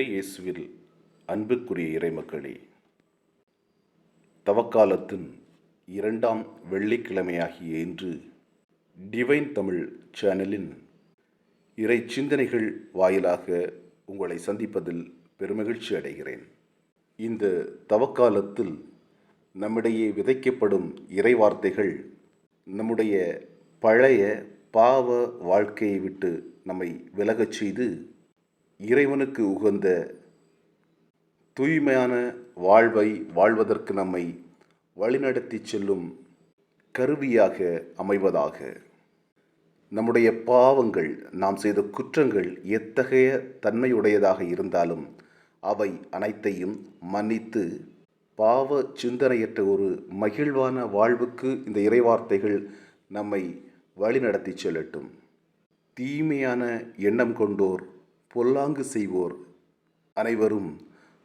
இயேசுவில் அன்புக்குரிய இறைமக்களே தவக்காலத்தின் இரண்டாம் வெள்ளிக்கிழமையாகிய இன்று டிவைன் தமிழ் சேனலின் இறை சிந்தனைகள் வாயிலாக உங்களை சந்திப்பதில் பெருமகிழ்ச்சி அடைகிறேன். இந்த தவக்காலத்தில் நம்மிடையே விதைக்கப்படும் இறை வார்த்தைகள் நம்முடைய பழைய பாவ வாழ்க்கையை விட்டு நம்மை விலகச் செய்து இறைவனுக்கு உகந்த தூய்மையான வாழ்வை வாழ்வதற்கு நம்மை வழிநடத்தி செல்லும் கருவியாக அமைவதாக. நம்முடைய பாவங்கள் நாம் செய்த குற்றங்கள் எத்தகைய தன்மையுடையதாக இருந்தாலும் அவை அனைத்தையும் மன்னித்து பாவ சிந்தனையற்ற ஒரு மகிழ்வான வாழ்வுக்கு இந்த இறைவார்த்தைகள் நம்மை வழிநடத்தி செல்லட்டும். தீமையான எண்ணம் கொண்டோர் பொல்லாங்கு செய்வோர் அனைவரும்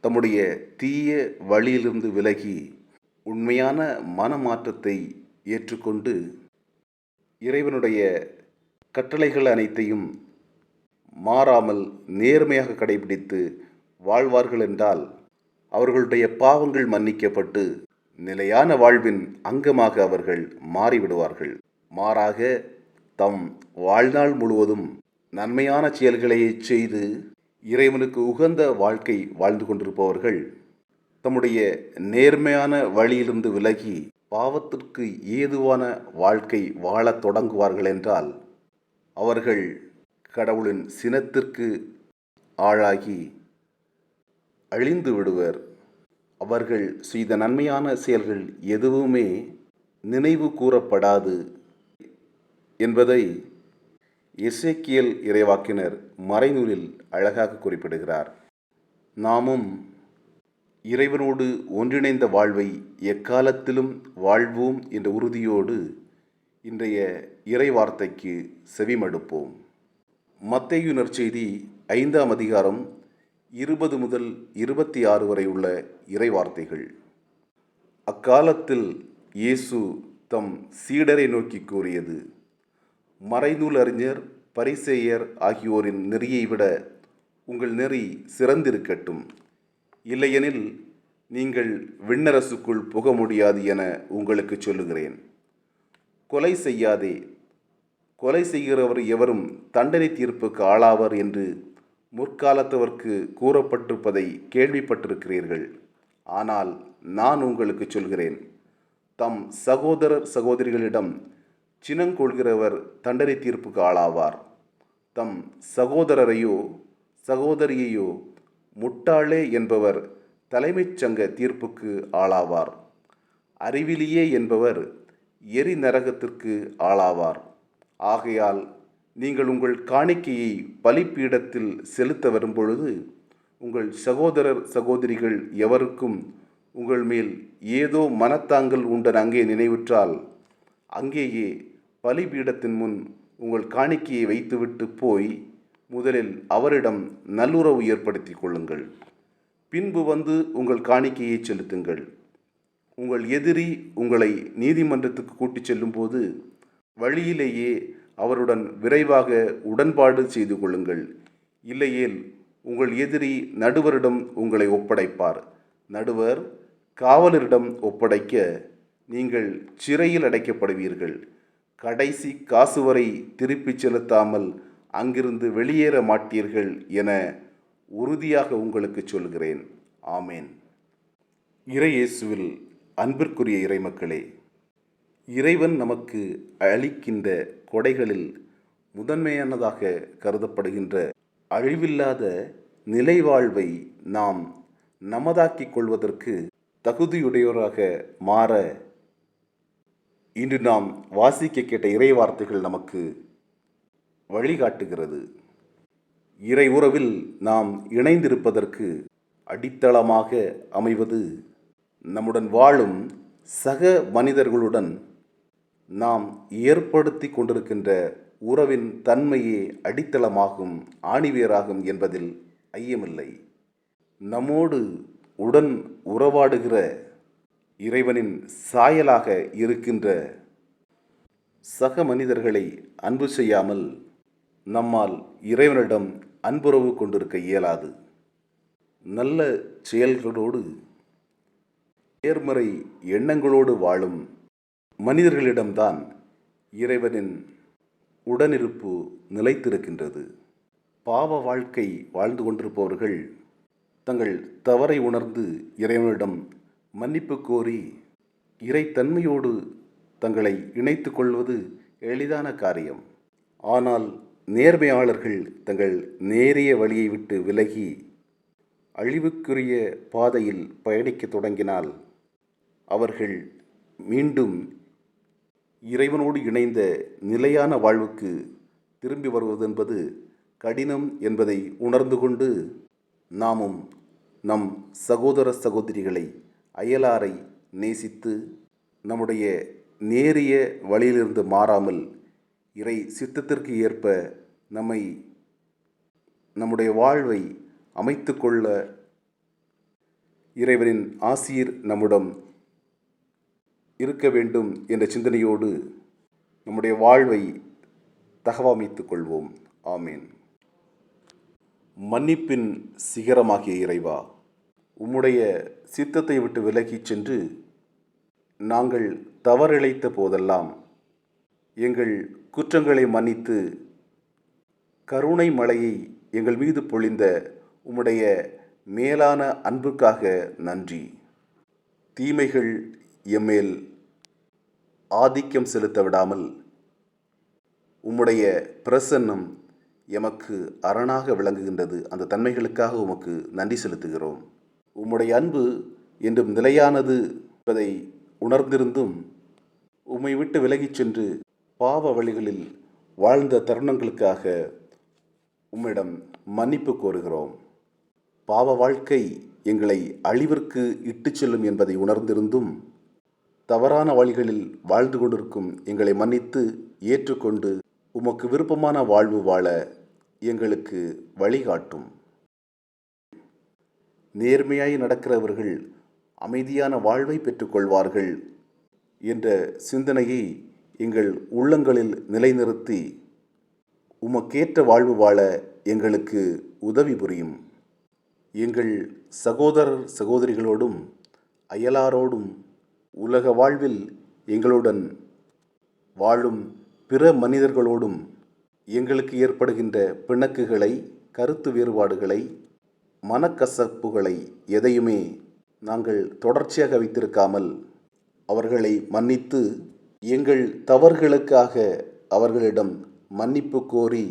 தம்முடைய தீய வழியிலிருந்து விலகி உண்மையான மனமாற்றத்தை ஏற்றுக்கொண்டு இறைவனுடைய கட்டளைகள் அனைத்தையும் மாறாமல் நேர்மையாக கடைபிடித்து வாழ்வார்கள் என்றால் அவர்களுடைய பாவங்கள் மன்னிக்கப்பட்டு நிலையான வாழ்வின் அங்கமாக அவர்கள் மாறிவிடுவார்கள். மாறாக தம் வாழ்நாள் முழுவதும் நன்மையான செயல்களை செய்து இறைவனுக்கு உகந்த வாழ்க்கை வாழ்ந்து கொண்டிருப்பவர்கள் தம்முடைய நேர்மையான வழியிலிருந்து விலகி பாவத்திற்கு ஏதுவான வாழ்க்கை வாழத் தொடங்குவார்கள் என்றால் அவர்கள் கடவுளின் சினத்திற்கு ஆளாகி அழிந்து விடுவர். அவர்கள் செய்த நன்மையான செயல்கள் எதுவுமே நினைவு கூறப்படாது என்பதை இசைக்கியல் இறைவாக்கினர் மறைநூலில் அழகாக குறிப்பிடுகிறார். நாமும் இறைவனோடு ஒன்றிணைந்த வாழ்வை எக்காலத்திலும் வாழ்வோம் என்ற உறுதியோடு இன்றைய இறை வார்த்தைக்கு செவிமடுப்போம். மத்தையுனர் செய்தி ஐந்தாம் அதிகாரம் இருபது முதல் இருபத்தி ஆறு வரை உள்ள இறை வார்த்தைகள் அக்காலத்தில் இயேசு தம் சீடரை நோக்கி கூறியது மறைநூல் அறிஞர் பரிசேயர் ஆகியோரின் நெறியை விட உங்கள் நெறி சிறந்திருக்கட்டும். இல்லையெனில் நீங்கள் விண்ணரசுக்குள் புக முடியாது என உங்களுக்கு சொல்லுகிறேன். கொலை செய்யாதே. கொலை செய்கிறவர் எவரும் தண்டனை தீர்ப்புக்கு ஆளாவர் என்று முற்காலத்தவர்க்கு கூறப்பட்டிருப்பதை கேள்விப்பட்டிருக்கிறீர்கள். ஆனால் நான் உங்களுக்கு சொல்கிறேன். தம் சகோதரர் சகோதரிகளிடம் சினங்கொள்கிறவர் தண்டனை தீர்ப்புக்கு ஆளாவார். தம் சகோதரரையோ சகோதரியையோ முட்டாளே என்பவர் தலைமைச் சங்க தீர்ப்புக்கு ஆளாவார். அறிவிலியே என்பவர் எரி நரகத்திற்கு ஆளாவார். ஆகையால் நீங்கள் உங்கள் காணிக்கையை பலிப்பீடத்தில் செலுத்த வரும்பொழுது உங்கள் சகோதரர் சகோதரிகள் எவருக்கும் உங்கள் மேல் ஏதோ மனத்தாங்கல் உண்டன் அங்கே நினைவுற்றால் அங்கேயே பலிபீடத்தின் முன் உங்கள் காணிக்கையை வைத்துவிட்டு போய் முதலில் அவரிடம் நல்லுறவு ஏற்படுத்தி கொள்ளுங்கள். பின்பு வந்து உங்கள் காணிக்கையை செலுத்துங்கள். உங்கள் எதிரி உங்களை நீதிமன்றத்துக்கு கூட்டிச் செல்லும்போது வழியிலேயே அவருடன் விரைவாக உடன்பாடு செய்து கொள்ளுங்கள். இல்லையேல் உங்கள் எதிரி நடுவரிடம் உங்களை ஒப்படைப்பார். நடுவர் காவலரிடம் ஒப்படைக்க நீங்கள் சிறையில் அடைக்கப்படுவீர்கள். கடைசி காசு வரை திருப்பிச் செலுத்தாமல் அங்கிருந்து வெளியேற மாட்டீர்கள் என உறுதியாக உங்களுக்கு சொல்கிறேன். ஆமேன். இறையேசுவில் அன்பிற்குரிய இறைமக்களே இறைவன் நமக்கு அளிக்கின்ற கொடைகளில் முதன்மையானதாக கருதப்படுகின்ற அழிவில்லாத நிலைவாழ்வை நாம் நமதாக்கிக் கொள்வதற்கு தகுதியுடையோராக மாற இன்று நாம் வாசிக்க கேட்ட இறை வார்த்தைகள் நமக்கு வழிகாட்டுகிறது. இறை உறவில் நாம் இணைந்திருப்பதற்கு அடித்தளமாக அமைவது நம்முடன் வாழும் சக மனிதர்களுடன் நாம் ஏற்படுத்தி கொண்டிருக்கின்ற உறவின் தன்மையே அடித்தளமாகும் ஆணிவேராகும் என்பதில் ஐயமில்லை. நம்மோடு உடன் உறவாடுகிற இறைவனின் சாயலாக இருக்கின்ற சக மனிதர்களை அன்பு செய்யாமல் நம்மால் இறைவனிடம் அன்புறவு கொண்டிருக்க இயலாது. நல்ல செயல்களோடு நேர்மறை எண்ணங்களோடு வாழும் மனிதர்களிடம்தான் இறைவனின் உடனிருப்பு நிலைத்திருக்கின்றது. பாவ வாழ்க்கை வாழ்ந்து கொண்டிருப்பவர்கள் தங்கள் தவறை உணர்ந்து இறைவனிடம் மன்னிப்பு கோரி இறைத்தன்மையோடு தங்களை இணைத்து கொள்வது எளிதான காரியம். ஆனால் நேர்மையாளர்கள் தங்கள் நேரிய வழியை விட்டு விலகி அழிவுக்குரிய பாதையில் பயணிக்கத் தொடங்கினால் அவர்கள் மீண்டும் இறைவனோடு இணைந்த நிலையான வாழ்வுக்கு திரும்பி வருவதென்பது கடினம் என்பதை உணர்ந்து கொண்டு நாமும் நம் சகோதர சகோதரிகளை அயலாரை நேசித்து நம்முடைய நேரிய வழியிலிருந்து மாறாமல் இறை சித்தத்திற்கு ஏற்ப நம்மை நம்முடைய வாழ்வை அமைத்து கொள்ள இறைவனின் ஆசீர் நம்முடம் இருக்க வேண்டும் என்ற சிந்தனையோடு நம்முடைய வாழ்வை தகவமைத்துக் கொள்வோம். ஆமீன். மன்னிப்பின் சிகரமாகிய இறைவா உம்முடைய சித்தத்தை விட்டு விலகிச் சென்று நாங்கள் தவறிழைத்த போதெல்லாம் எங்கள் குற்றங்களை மன்னித்து கருணை மலையை எங்கள் மீது பொழிந்த உம்முடைய மேலான அன்புக்காக நன்றி. தீமைகள் எம்மேல் ஆதிக்கம் செலுத்த விடாமல் உம்முடைய பிரசன்னம் எமக்கு அரணாக விளங்குகின்றது. அந்த தன்மைகளுக்காக உமக்கு நன்றி செலுத்துகிறோம். உம்முடைய அன்பு என்றும் நிலையானது என்பதை உணர்ந்திருந்தும் உம்மை விட்டு விலகிச் சென்று பாவ வழிகளில் வாழ்ந்த தருணங்களுக்காக உம்மிடம் மன்னிப்பு கோருகிறோம். பாவ வாழ்க்கை எங்களை அழிவிற்கு இட்டுச் செல்லும் என்பதை உணர்ந்திருந்தும் தவறான வழிகளில் வாழ்ந்து கொண்டிருக்கும் எங்களை மன்னித்து ஏற்றுக்கொண்டு உமக்கு விருப்பமான வாழ்வு வாழ எங்களுக்கு வழிகாட்டும். நேர்மையாய் நடக்கிறவர்கள் அமைதியான வாழ்வை பெற்றுக்கொள்வார்கள் என்ற சிந்தனையை எங்கள் உள்ளங்களில் நிலைநிறுத்தி உமக்கேற்ற வாழ்வு வாழ எங்களுக்கு உதவி புரியும். எங்கள் சகோதரர் சகோதரிகளோடும் அயலாரோடும் உலக வாழ்வில் எங்களுடன் வாழும் பிற மனிதர்களோடும் எங்களுக்கு ஏற்படுகின்ற பிணக்குகளை கருத்து வேறுபாடுகளை மனக்கசப்புகளை எதையுமே நாங்கள் தொடர்ச்சியாக வைத்திருக்காமல் அவர்களை மன்னித்து எங்கள் தவறுகளுக்காக அவர்களிடம் மன்னிப்பு கோரி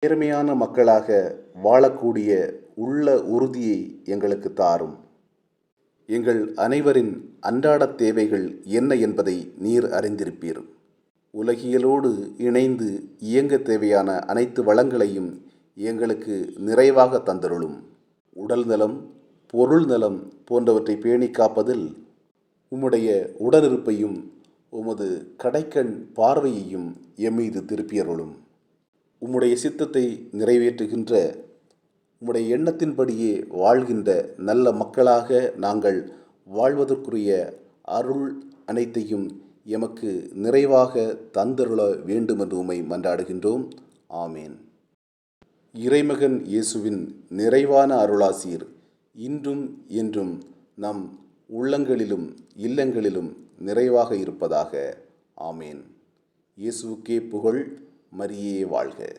நேர்மையான மக்களாக வாழக்கூடிய உள்ள உறுதியை எங்களுக்கு தாரும். எங்கள் அனைவரின் அன்றாட தேவைகள் என்ன என்பதை நீர் அறிந்திருப்பீர். உலகியலோடு இணைந்து இயங்க தேவையான அனைத்து வளங்களையும் எங்களுக்கு நிறைவாக தந்தருளும். உடல் நலம் பொருள் நலம் போன்றவற்றை பேணி காப்பதில் உம்முடைய உடனிருப்பையும் உமது கடைக்கண் பார்வையையும் எம்மீது திருப்பியருளும். உம்முடைய சித்தத்தை நிறைவேற்றுகின்ற உம்முடைய எண்ணத்தின்படியே வாழ்கின்ற நல்ல மக்களாக நாங்கள் வாழ்வதற்குரிய அருள் அனைத்தையும் எமக்கு நிறைவாக தந்தருள வேண்டும் என்று உம்மை மன்றாடுகின்றோம். ஆமேன். இறைமகன் இயேசுவின் நிறைவான அருளாசீர். இன்றும் என்றும் நம் உள்ளங்களிலும் இல்லங்களிலும் நிறைவாக இருப்பதாக. ஆமேன். இயேசுவுக்கே புகழ் மரியே வாழ்க.